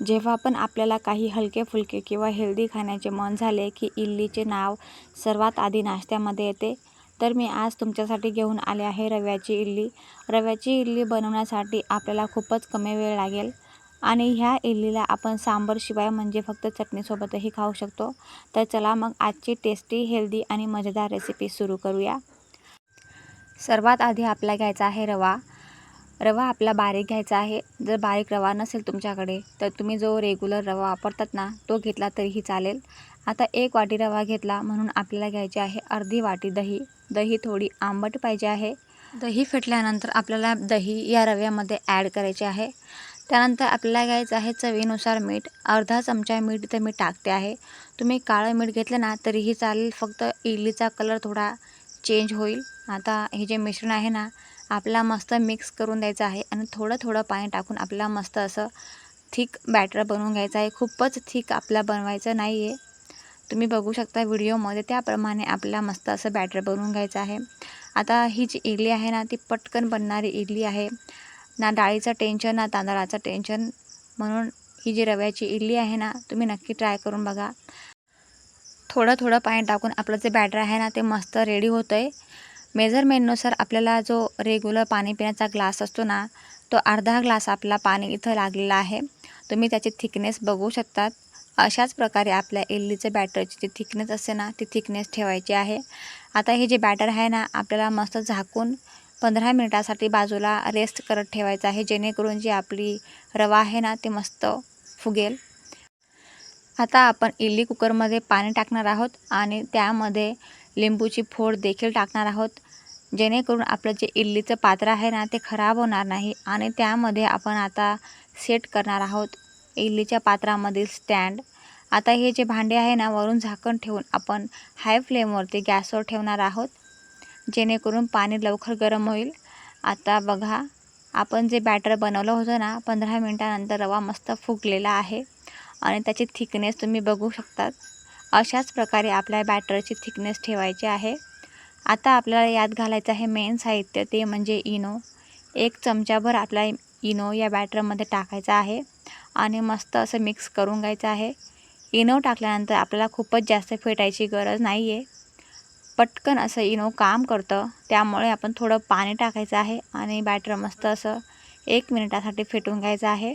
जेव्हा पण आपल्याला काही हलके फुलके किंवा हेल्दी खाण्याचे मन झाले की इडलीचे नाव सर्वात आधी नाश्त्यामध्ये येते तर मी आज तुमच्यासाठी घेऊन आले आहे रव्याची इडली. रव्याची इडली बनवण्यासाठी आपल्याला खूपच कमी वेळ लागेल आणि ह्या इडलीला आपण सांबरशिवाय म्हणजे फक्त चटणीसोबतही खाऊ शकतो. तर चला मग आजची टेस्टी हेल्दी आणि मजेदार रेसिपी सुरू करूया. सर्वात आधी आपल्या घ्यायचा आहे रवा. रवा आपला बारीक घ्यायचा आहे. जर बारीक रवा नसेल तुमच्याकडे तर तुम्ही जो रेग्युलर रवा वापरतात ना तो घेतला तरीही चालेल. आता एक वाटी रवा घेतला म्हणून आपल्याला घ्यायची आहे अर्धी वाटी दही. दही थोडी आंबट पाहिजे आहे. दही फेटल्यानंतर आपल्याला दही या रव्यामध्ये ॲड करायचे आहे. त्यानंतर आपल्याला घ्यायचं आहे चवीनुसार मीठ. अर्धा चमचा मीठ तर मी टाकते आहे. तुम्ही काळं मीठ घेतलं ना तरीही चालेल. फक्त इडलीचा कलर थोडा चेंज होईल. आता हे जे मिश्रण आहे ना आपला मस्त मिक्स करून द्यायचं आहे आणि थोडं थोडं पाणी टाकून आपला मस्त असं थिक बॅटर बनवून घ्यायचं आहे. खूपच थिक आपला बनवायचं नाही आहे तुम्ही बघू शकता व्हिडिओमध्ये त्याप्रमाणे आपला मस्त असं बॅटर बनवून घ्यायचं आहे. आता ही जी इडली आहे ना ती पटकन बनणारी इडली आहे. ना डाळीचं टेन्शन ना तांदळाचं टेन्शन म्हणून ही जी रव्याची इडली आहे ना तुम्ही नक्की ट्राय करून बघा. थोडं थोडं पाणी टाकून आपलं जे बॅटर आहे ना ते मस्त रेडी होतं आहे मेजरमेंटनुसार आपल्याला जो रेग्युलर पाणी पिण्याचा ग्लास असतो ना तो अर्धा ग्लास आपला पाणी इथं लागलेला आहे. तुम्ही त्याची थिकनेस बघू शकतात. अशाच प्रकारे आपल्या इडलीचं बॅटरची जी थिकनेस असते ना ती थिकनेस ठेवायची आहे. आता हे जे बॅटर आहे ना आपल्याला मस्त झाकून पंधरा मिनिटासाठी बाजूला रेस्ट करत ठेवायचं आहे जेणेकरून जी आपली रवा आहे ना ते मस्त फुगेल. आता आपण इडली कुकरमध्ये पाणी टाकणार आहोत आणि त्यामध्ये लिंबूची फोड देखील टाकणार आहोत. जेणेकरून आपलं जे इडलीचं पात्र आहे ना ते खराब होणार नाही आणि त्यामध्ये आपण आता सेट करणार आहोत इडलीच्या पात्रामधील स्टँड आता हे जे भांडे आहे ना वरून झाकण ठेवून आपण हाय फ्लेमवरती गॅसवर ठेवणार आहोत. जेणेकरून पाणी लवकर गरम होईल. आता बघा आपण जे बॅटर बनवलं होतं ना पंधरा मिनटानंतर रवा मस्त फुगलेला आहे. आणि त्याची थिकनेस तुम्ही बघू शकतात. अशाच प्रकारे आपल्या बॅटरची थिकनेस ठेवायची आहे. आता आपल्याला यात घालायचं आहे मेन साहित्य ते म्हणजे इनो. एक चमचाभर आपला इनो या बॅटरमध्ये टाकायचा आहे आणि मस्त असं मिक्स करून घ्यायचं आहे. इनो टाकल्यानंतर आपल्याला खूपच जास्त फेटायची गरज नाही आहे पटकन असं इनो काम करतं. त्यामुळे आपण थोडं पाणी टाकायचं आहे आणि बॅटर मस्त असं एक मिनिटासाठी फेटून घ्यायचं आहे.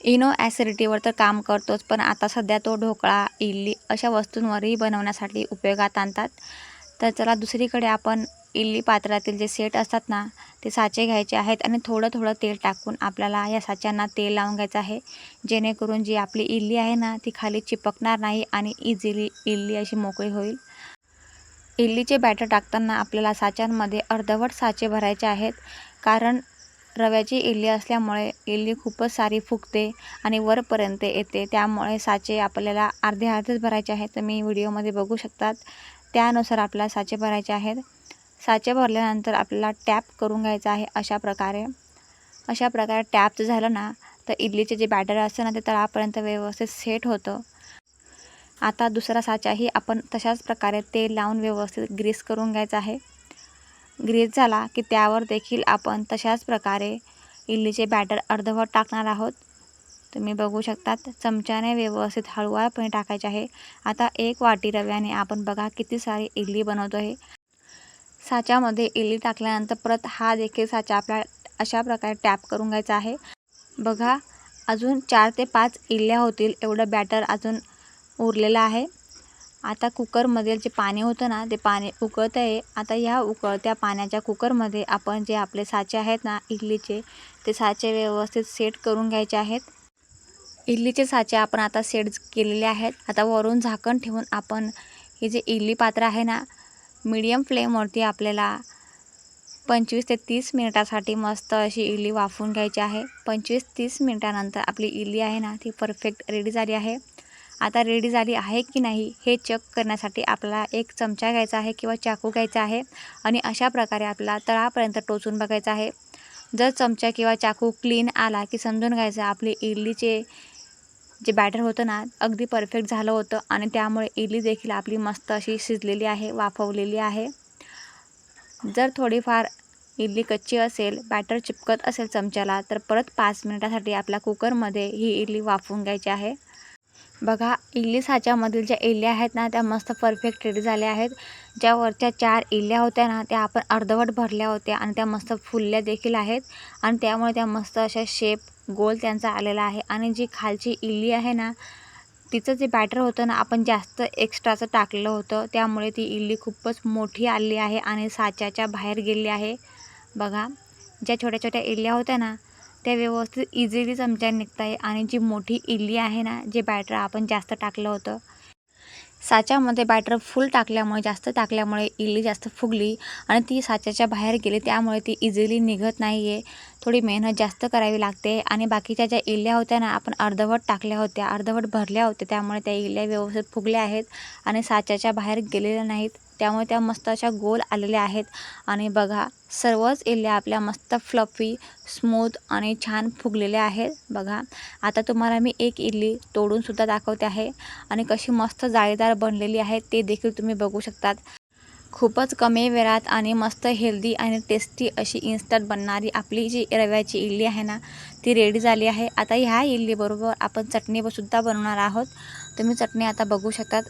इनो ॲसिडिटीवर तर काम करतोच पण आता सध्या तो ढोकळा इडली अशा वस्तूंवरही बनवण्यासाठी उपयोगात आणतात. तर चला दुसरीकडे आपण इडली पात्रातील जे सेट असतात ना ते साचे घ्यायचे आहेत आणि थोडं थोडं तेल टाकून आपल्याला या साच्यांना तेल लावून घ्यायचं आहे. जेणेकरून जी आपली इडली आहे ना ती खाली चिपकणार नाही आणि इझिली इडली अशी मोकळी होईल. इडलीचे बॅटर टाकताना आपल्याला साच्यांमध्ये अर्धवट साचे भरायचे आहेत कारण रव्याची इडली असल्यामुळे इडली खूपच सारी फुगते आणि वरपर्यंत येते. त्यामुळे साचे आपल्याला अर्धे अर्धेच भरायचे आहेत. तुम्ही व्हिडिओमध्ये बघू शकतात. त्यानुसार आपल्याला साचे भरायचे आहेत. साचे भरल्यानंतर आपल्याला टॅप करून घ्यायचा आहे अशा प्रकारे. अशा प्रकारे टॅपचं झालं ना तर इडलीचे जे बॅटर असतं ना ते तळापर्यंत व्यवस्थित सेट होतं. आता दुसरा साचाही आपण तशाच प्रकारे तेल लावून व्यवस्थित ग्रीस करून घ्यायचं आहे. ग्रीस झाला की त्यावर देखील आपण तशाच प्रकारे इडलीचे बॅटर अर्धवट टाकणार आहोत. तुम्ही बघू शकतात चमच्याने व्यवस्थित हळूवारपणे टाकायचे आहे. आता एक वाटी रव्याने आपण बघा किती सारी इडली बनवतो आहे साच्यामध्ये इडली टाकल्यानंतर परत हा देखील साचा आपल्या अशा प्रकारे टॅप करून घ्यायचा आहे. बघा अजून चार ते पाच इडल्या होतील एवढं बॅटर अजून उरलेलं आहे. आता कुकरमध्ये जे पाणी होतं ना ते पाणी उकळत आहे आता ह्या उकळत्या पाण्याच्या कुकरमध्ये आपण जे आपले साचे आहेत ना इडलीचे ते साचे व्यवस्थित सेट करून घ्यायचे आहेत. इडलीचे साचे आपण आता सेट केलेले आहेत. आता वरून झाकण ठेवून आपण हे जे इडली पात्र आहे ना मीडियम फ्लेमवरती आपल्याला पंचवीस ते तीस मिनिटासाठी मस्त अशी इडली वाफवून घ्यायची आहे. पंचवीस तीस मिनिटानंतर आपली इडली आहे ना ती परफेक्ट रेडी झाली आहे. आता रेडी झाली आहे की नाही हे चेक करण्यासाठी आपल्याला एक चमचा घ्यायचा आहे किंवा चाकू घ्यायचा आहे आणि अशा प्रकारे आपला तळापर्यंत टोचून बघायचा आहे. जर चमचा किंवा चाकू क्लीन आला की समजून घ्यायचं आपली इडलीचे जे बॅटर होतं ना अगदी परफेक्ट झालं होतं आणि त्यामुळे इडली देखील आपली मस्त अशी शिजलेली आहे वाफवलेली आहे. जर थोडीफार इडली कच्ची असेल बॅटर चिपकत असेल चमच्याला तर परत पाच मिनिटासाठी आपल्या कुकरमध्ये ही इडली वाफवून घ्यायची आहे. बघा इडली साच्यामधील ज्या इल्ल्या आहेत ना त्या मस्त परफेक्ट रेडी झाल्या आहेत. ज्या वरच्या चार इल्ल्या होत्या ना त्या आपण अर्धवट भरल्या होत्या आणि त्या मस्त फुलल्या देखील आहेत. आणि त्यामुळे त्या मस्त अशा शेप गोल त्यांचा आलेला आहे. आणि जी खालची इल्ली आहे ना तिचं जे बॅटर होतं ना आपण जास्त एक्स्ट्राचं टाकलं होतं. त्यामुळे ती इल्ली खूपच मोठी आली आहे आणि साच्याच्या बाहेर गेली आहे. बघा ज्या छोट्या छोट्या इल्ल्या होत्या ना त्या व्यवस्थित इझिली चमच्याने निघत आहे आणि जी मोठी इडली आहे ना जे बॅटर आपण जास्त टाकलं होतं साच्यामध्ये बॅटर फुल टाकल्यामुळे जास्त टाकल्यामुळे इडली जास्त फुगली आणि ती साच्याच्या बाहेर गेली त्यामुळे ती इझिली निघत नाही आहे थोडी मेहनत जास्त करावी लागते आणि बाकीच्या ज्या इडल्या होत्या ना आपण अर्धवट टाकल्या होत्या अर्धवट भरल्या होत्या त्यामुळे त्या इडल्या व्यवस्थित फुगल्या आहेत आणि साच्याच्या बाहेर गेलेल्या नाहीत. त्यामुळे त्या मस्त अशा गोल आलेल्या आहेत. आणि बघा सर्वच इडल्या आपल्या मस्त फ्लफी स्मूथ आणि छान फुगलेल्या आहेत. बघा आता तुम्हाला मी एक इडली तोडूनसुद्धा दाखवते आहे. आणि कशी मस्त जाळीदार बनलेली आहे ते देखील तुम्ही बघू शकतात. खूपच कमी वेळात आणि मस्त हेल्दी आणि टेस्टी अशी इन्स्टंट बनणारी आपली जी रव्याची इडली आहे ना ती रेडी झाली आहे. आता ह्या इडलीबरोबर आपण चटणीसुद्धा बनवणार आहोत. तुम्ही चटणी आता बघू शकतात.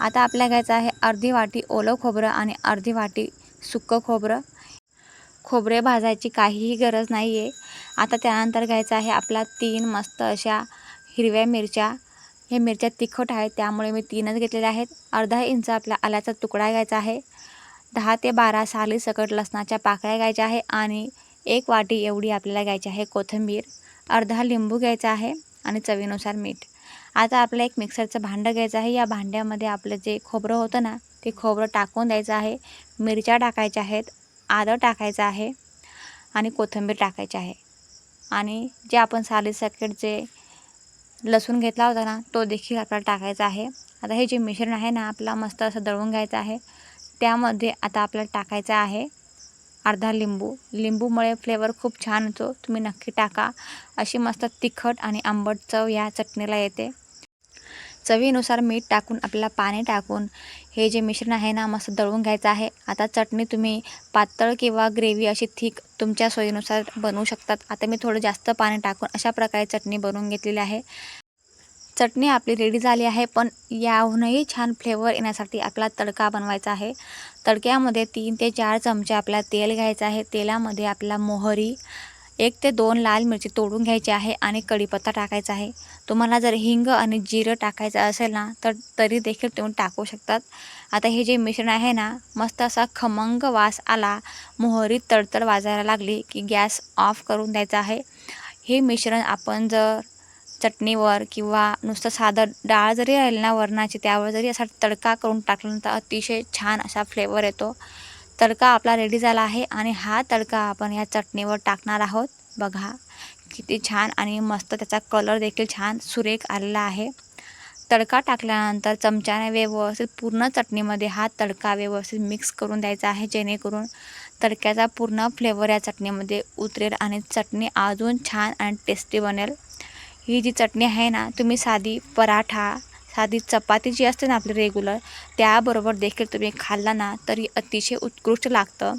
आता आपल्या घ्यायचं आहे अर्धी वाटी ओलं खोबरं आणि अर्धी वाटी सुक्कं खोबरं. खोबरे भाजायची काहीही गरज नाही आहे आता त्यानंतर घ्यायचं आहे आपला तीन मस्त अशा हिरव्या मिरच्या. हे मिरच्या तिखट आहेत त्यामुळे मी तीनच घेतलेल्या आहेत. अर्धा इंच आपल्या आल्याचा तुकडा घ्यायचा आहे. दहा ते बारा साली सकट लसणाच्या पाकळ्या घ्यायच्या आहे आणि एक वाटी एवढी आपल्याला घ्यायची आहे कोथिंबीर. अर्धा लिंबू घ्यायचा आहे आणि चवीनुसार मीठ. आता आपलं एक मिक्सरचं भांडं घ्यायचं आहे. या भांड्यामध्ये आपलं जे खोबरं होतं ना ते खोबरं टाकून द्यायचं आहे. मिरच्या टाकायच्या आहेत आदं टाकायचं आहे आणि कोथिंबीर टाकायची आहे. आणि जे आपण साली सकट जे लसूण घेतला होता ना तो देखील आपल्याला टाकायचा आहे. आता हे जे मिश्रण आहे ना आपला मस्त असं दळून घ्यायचं आहे. त्यामध्ये आता आपल्याला टाकायचं आहे अर्धा लिंबू. लिंबूमुळे फ्लेवर खूप छान होतो. तुम्ही नक्की टाका. अशी मस्त तिखट आणि आंबट चव या चटणीला येते. चवीनुसार मीठ टाकून आपल्याला पाणी टाकून हे जे मिश्रण आहे ना मस्त दळून घ्यायचं आहे. आता चटणी तुम्ही पातळ किंवा ग्रेव्ही अशी थिक तुमच्या सोयीनुसार बनवू शकतात. आता मी थोडं जास्त पाणी टाकून अशा प्रकारे चटणी बनवून घेतलेली आहे. चटणी आपली रेडी झाली आहे पण याहूनही छान फ्लेवर येण्यासाठी आपला तडका बनवायचा आहे. तडक्यामध्ये तीन ते चार चमचे आपला तेल घ्यायचं आहे. तेलामध्ये आपला मोहरी एक ते दोन लाल मिरची तोडून घ्यायची आहे आणि कढीपत्ता टाकायचा आहे. तुम्हाला जर हिंग आणि जिरं टाकायचं असेल ना तर तरी देखील तुम्ही टाकू शकतात. आता हे जे मिश्रण आहे ना मस्त असा खमंग वास आला मोहरी तडतड वाजायला लागली की गॅस ऑफ करून द्यायचा आहे. हे मिश्रण आपण जर चटणीवर किंवा नुसतं साधं डाळ जरी राहील ना वरणाची त्यावर जरी असा तडका करून टाकल्यानंतर अतिशय छान असा फ्लेवर येतो. तडका आपला रेडी झाला आहे आणि हा तडका आपण या चटणीवर टाकणार आहोत. बघा किती छान आणि मस्त त्याचा कलर देखील छान सुरेख आलेला आहे. तडका टाकल्यानंतर चमच्याने व्यवस्थित पूर्ण चटणीमध्ये हा तडका व्यवस्थित मिक्स करून द्यायचा आहे जेणेकरून तडक्याचा पूर्ण फ्लेवर या चटणीमध्ये उतरेल आणि चटणी अजून छान आणि टेस्टी बनेल. ही जी चटणी आहे ना तुम्ही साधी पराठा साधी चपाती जी असते ना आपली रेग्युलर त्याबरोबर देखील तुम्ही खाल्ला ना तरी अतिशय उत्कृष्ट लागतं.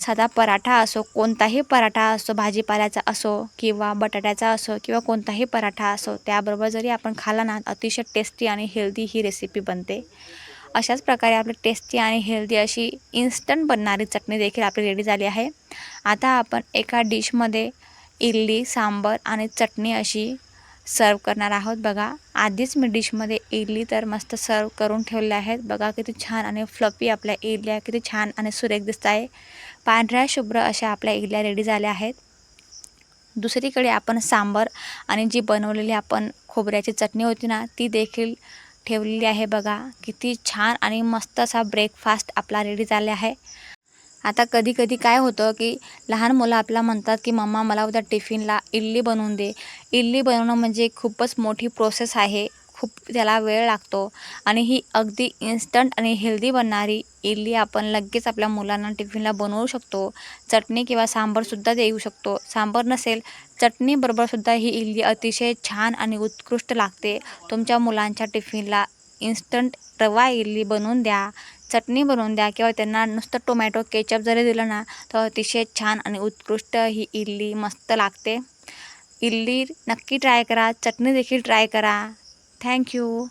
साधा पराठा असो कोणताही पराठा असो भाजीपाल्याचा असो किंवा बटाट्याचा असो किंवा कोणताही पराठा असो त्याबरोबर जरी आपण खाल्ला ना अतिशय टेस्टी आणि हेल्दी ही रेसिपी बनते. अशाच प्रकारे आपली टेस्टी आणि हेल्दी अशी इन्स्टंट बनणारी चटणी देखील आपली रेडी झाली आहे. आता आपण एका डिशमध्ये इडली सांबर आणि चटणी अशी सर्व करणार आहोत. बघा आधीच मी डिशमध्ये इडली तर मस्त सर्व करून ठेवले आहेत. बघा किती छान आणि फ्लपी आपल्या इडल्या किती छान आणि सुरेख दिसत आहे. पांढऱ्या शुभ्र अशा आपल्या इडल्या रेडी झाल्या आहेत. दुसरीकडे आपण सांबर आणि जी बनवलेली आपण खोबऱ्याची चटणी होती ना ती देखील ठेवलेली आहे. बघा किती छान आणि मस्त असा ब्रेकफास्ट आपला रेडी झाला आहे. आता कधी कधी काय होतं की लहान मुलं आपला म्हणतात की मम्मा मला उद्या टिफिनला इडली बनवून दे. इडली बनवणं म्हणजे खूपच मोठी प्रोसेस आहे. खूप त्याला वेळ लागतो. आणि ही अगदी इन्स्टंट आणि हेल्दी बनणारी इडली आपण लगेच आपल्या मुलांना टिफिनला बनवू शकतो. चटणी किंवा सांबारसुद्धा देऊ शकतो. सांबार नसेल चटणीबरोबरसुद्धा ही इडली अतिशय छान आणि उत्कृष्ट लागते. तुमच्या मुलांच्या टिफिनला इन्स्टंट रवा इडली बनवून द्या. चटणी बनवून द्या किंवा त्यांना नुसतं टोमॅटो केचप जरी दिलं ना तर अतिशय छान आणि उत्कृष्ट ही इडली मस्त लागते. इडली नक्की ट्राय करा चटणी देखील ट्राय करा. थँक्यू